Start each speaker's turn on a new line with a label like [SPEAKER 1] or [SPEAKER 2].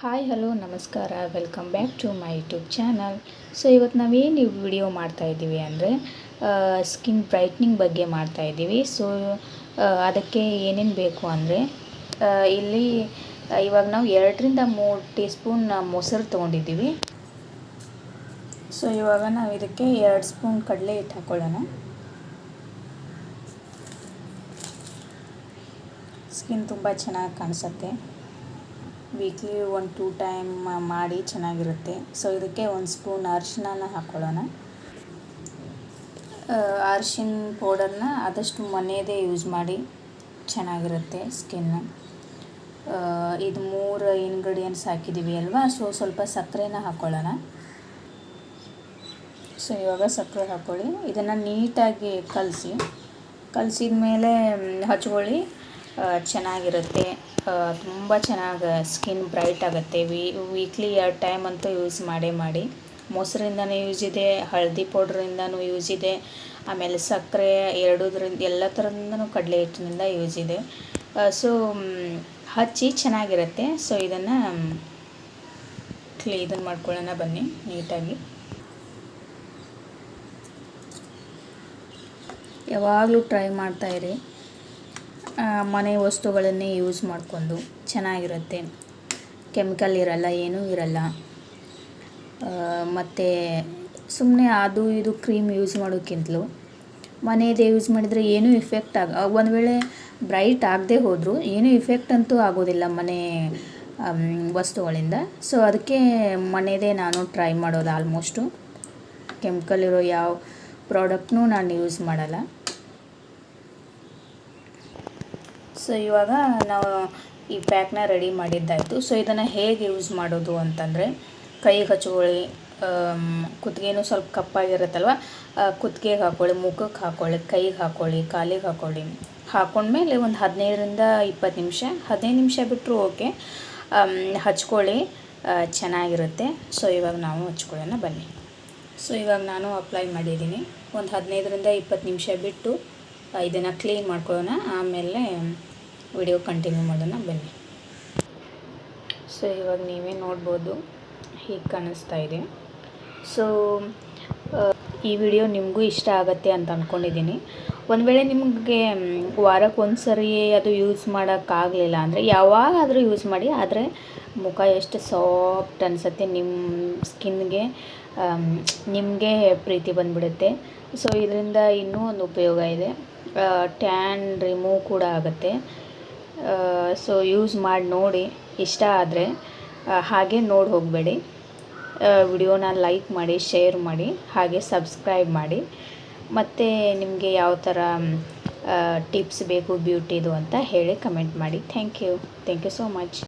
[SPEAKER 1] Hi, hello, ನಮಸ್ಕಾರ. Welcome back to my YouTube channel so ಇವತ್ತು ನಾವೇನು ವಿಡಿಯೋ ಮಾಡ್ತಾ ಇದ್ದೀವಿ ಅಂದರೆ ಸ್ಕಿನ್ ಬ್ರೈಟ್ನಿಂಗ್ ಬಗ್ಗೆ ಮಾಡ್ತಾ ಇದ್ದೀವಿ. ಸೊ ಅದಕ್ಕೆ ಏನೇನು ಬೇಕು ಅಂದರೆ ಇಲ್ಲಿ ಇವಾಗ ನಾವು ಎರಡರಿಂದ ಮೂರು ಟೀ ಸ್ಪೂನ್ ಮೊಸರು ತೊಗೊಂಡಿದ್ದೀವಿ. ಸೊ ಇವಾಗ ನಾವು ಇದಕ್ಕೆ ಎರಡು ಸ್ಪೂನ್ ಕಡಲೆ ಹಿಟ್ಟು ಹಾಕ್ಕೊಳ್ಳೋಣ ಸ್ಕಿನ್ ತುಂಬ ಚೆನ್ನಾಗಿ ಕಾಣಿಸುತ್ತೆ. ವೀಕ್ಲಿ ಒಂದು ಟೂ ಟೈಮ್ ಮಾಡಿ ಚೆನ್ನಾಗಿರುತ್ತೆ. ಸೊ ಇದಕ್ಕೆ ಒಂದು ಸ್ಪೂನ್ ಅರಿಶಿನ ಹಾಕ್ಕೊಳ್ಳೋಣ ಅರ್ಶಿನ ಪೌಡರ್ನ ಆದಷ್ಟು ಮನೆಯದೇ ಯೂಸ್ ಮಾಡಿ ಚೆನ್ನಾಗಿರುತ್ತೆ ಸ್ಕಿನ್ನು ಇದು ಮೂರು ಇಂಗ್ರೀಡಿಯೆಂಟ್ಸ್ ಹಾಕಿದ್ದೀವಿ ಅಲ್ವಾ? ಸೊ ಸ್ವಲ್ಪ ಸಕ್ಕರೆನ ಹಾಕ್ಕೊಳ್ಳೋಣ ಸೊ ಇವಾಗ ಸಕ್ಕರೆ ಹಾಕ್ಕೊಳ್ಳಿ ಇದನ್ನು ನೀಟಾಗಿ ಕಲಸಿ. ಕಲಸಿದ ಮೇಲೆ ಹಚ್ಕೊಳ್ಳಿ. ಚೆನ್ನಾಗಿರುತ್ತೆ. ತುಂಬ ಚೆನ್ನಾಗಿ ಸ್ಕಿನ್ ಬ್ರೈಟ್ ಆಗುತ್ತೆ. ವೀಕ್ಲಿ ಎರಡು ಟೈಮ್ ಅಂತೂ ಯೂಸ್ ಮಾಡೇ ಮಾಡಿ. ಮೊಸರಿಂದನೂ ಯೂಸ್ ಇದೆ, ಹಳದಿ ಪೌಡ್ರಿಂದನೂ ಯೂಸ್ ಇದೆ, ಆಮೇಲೆ ಸಕ್ಕರೆ ಎರಡೂದ್ರಿಂದ ಎಲ್ಲ ಥರದಿಂದನೂ ಕಡಲೆ ಹಿಟ್ಟಿನಿಂದ ಯೂಸ್ ಇದೆ. ಸೊ ಹಚ್ಚಿ ಚೆನ್ನಾಗಿರುತ್ತೆ. ಸೊ, ಇದನ್ನು ಕ್ಲೀ ಇದನ್ನು ಮಾಡ್ಕೊಳ್ಳೋಣ ಬನ್ನಿ ನೀಟಾಗಿ. ಯಾವಾಗಲೂ ಟ್ರೈ ಮಾಡ್ತಾಯಿರಿ ಮನೆ ವಸ್ತುಗಳನ್ನೇ ಯೂಸ್ ಮಾಡಿಕೊಂಡು ಚೆನ್ನಾಗಿರುತ್ತೆ. ಕೆಮಿಕಲ್ ಇರಲ್ಲ, ಏನೂ ಇರಲ್ಲ. ಮತ್ತು ಸುಮ್ಮನೆ ಅದು ಇದು ಕ್ರೀಮ್ ಯೂಸ್ ಮಾಡೋಕ್ಕಿಂತಲೂ ಮನೆಯದೇ ಯೂಸ್ ಮಾಡಿದರೆ ಏನೂ ಇಫೆಕ್ಟ್ ಆಗ ಒಂದು ವೇಳೆ ಬ್ರೈಟ್ ಆಗದೆ ಹೋದರೂ ಏನೂ ಇಫೆಕ್ಟ್ ಅಂತೂ ಆಗೋದಿಲ್ಲ ಮನೆ ವಸ್ತುಗಳಿಂದ. ಸೊ ಅದಕ್ಕೆ ಮನೆಯದೇ ನಾನು ಟ್ರೈ ಮಾಡೋದು ಆಲ್ಮೋಸ್ಟು ಕೆಮಿಕಲ್ ಇರೋ ಯಾವ ಪ್ರಾಡಕ್ಟ್ನೂ ನಾನು ಯೂಸ್ ಮಾಡಲ್ಲ. ಸೊ ಇವಾಗ ನಾವು ಈ ಪ್ಯಾಕ್ನ ರೆಡಿ ಮಾಡಿದ್ದಾಯಿತು. ಸೊ ಇದನ್ನು ಹೇಗೆ ಯೂಸ್ ಮಾಡೋದು ಅಂತಂದರೆ ಕೈಗೆ ಹಚ್ಕೊಳ್ಳಿ ಕುತ್ತಿಗೆನೂ ಸ್ವಲ್ಪ ಕಪ್ಪಾಗಿರುತ್ತಲ್ವ? ಕುತ್ತಿಗೆಗೆ ಹಾಕ್ಕೊಳ್ಳಿ ಮುಖಕ್ಕೆ ಹಾಕ್ಕೊಳ್ಳಿ ಕೈಗೆ ಹಾಕ್ಕೊಳ್ಳಿ ಕಾಲಿಗೆ ಹಾಕ್ಕೊಳ್ಳಿ ಹಾಕೊಂಡ್ಮೇಲೆ ಒಂದು ಹದಿನೈದರಿಂದ ಇಪ್ಪತ್ತು ನಿಮಿಷ, ಹದಿನೈದು ನಿಮಿಷ ಬಿಟ್ಟರು ಓಕೆ. ಹಚ್ಕೊಳ್ಳಿ ಚೆನ್ನಾಗಿರುತ್ತೆ. ಸೊ ಇವಾಗ ನಾವು ಹಚ್ಕೊಳ್ಳೋಣ, ಬನ್ನಿ. ಸೊ ಇವಾಗ ನಾನು ಅಪ್ಲೈ ಮಾಡಿದ್ದೀನಿ. ಒಂದು ಹದಿನೈದರಿಂದ ಇಪ್ಪತ್ತು ನಿಮಿಷ ಬಿಟ್ಟು ಇದನ್ನು ಕ್ಲೀನ್ ಮಾಡ್ಕೊಳ್ಳೋಣ. ಆಮೇಲೆ ವಿಡಿಯೋ ಕಂಟಿನ್ಯೂ ಮಾಡೋಣ, ಬನ್ನಿ. ಸೊ ಇವಾಗ ನೀವೇ ನೋಡ್ಬೋದು ಹೀಗೆ ಕಾಣಿಸ್ತಾ ಇದೆ. ಸೊ ಈ ವಿಡಿಯೋ ನಿಮಗೂ ಇಷ್ಟ ಆಗುತ್ತೆ ಅಂತ ಅಂದ್ಕೊಂಡಿದ್ದೀನಿ ಒಂದು ವೇಳೆ ನಿಮಗೆ ವಾರಕ್ಕೆ ಒಂದು ಸರಿ ಅದು ಯೂಸ್ ಮಾಡೋಕ್ಕಾಗಲಿಲ್ಲ ಅಂದರೆ, ಯಾವಾಗಾದರೂ ಯೂಸ್ ಮಾಡಿ, ಆದರೆ ಮುಖ ಎಷ್ಟು ಸಾಫ್ಟ್ ಅನಿಸುತ್ತೆ ನಿಮ್ಮ ಸ್ಕಿನ್ಗೆ ನಿಮಗೆ ಪ್ರೀತಿ ಬಂದ್ಬಿಡುತ್ತೆ. ಸೊ ಇದರಿಂದ ಇನ್ನೂ ಒಂದು ಉಪಯೋಗ ಇದೆ. ಟ್ಯಾನ್ ರಿಮೂವ್ ಕೂಡ ಆಗುತ್ತೆ. ಸೊ ಯೂಸ್ ಮಾಡಿ ನೋಡಿ, ಇಷ್ಟ ಆದರೆ ಹಾಗೆ ನೋಡಿ ಹೋಗಬೇಡಿ. ವಿಡಿಯೋನ ಲೈಕ್ ಮಾಡಿ ಶೇರ್ ಮಾಡಿ, ಹಾಗೆ ಸಬ್ಸ್ಕ್ರೈಬ್ ಮಾಡಿ. ಮತ್ತು ನಿಮಗೆ ಯಾವ ಥರ ಟಿಪ್ಸ್ ಬೇಕು ಬ್ಯೂಟಿದು ಅಂತ ಹೇಳಿ ಕಮೆಂಟ್ ಮಾಡಿ. Thank you thank you so much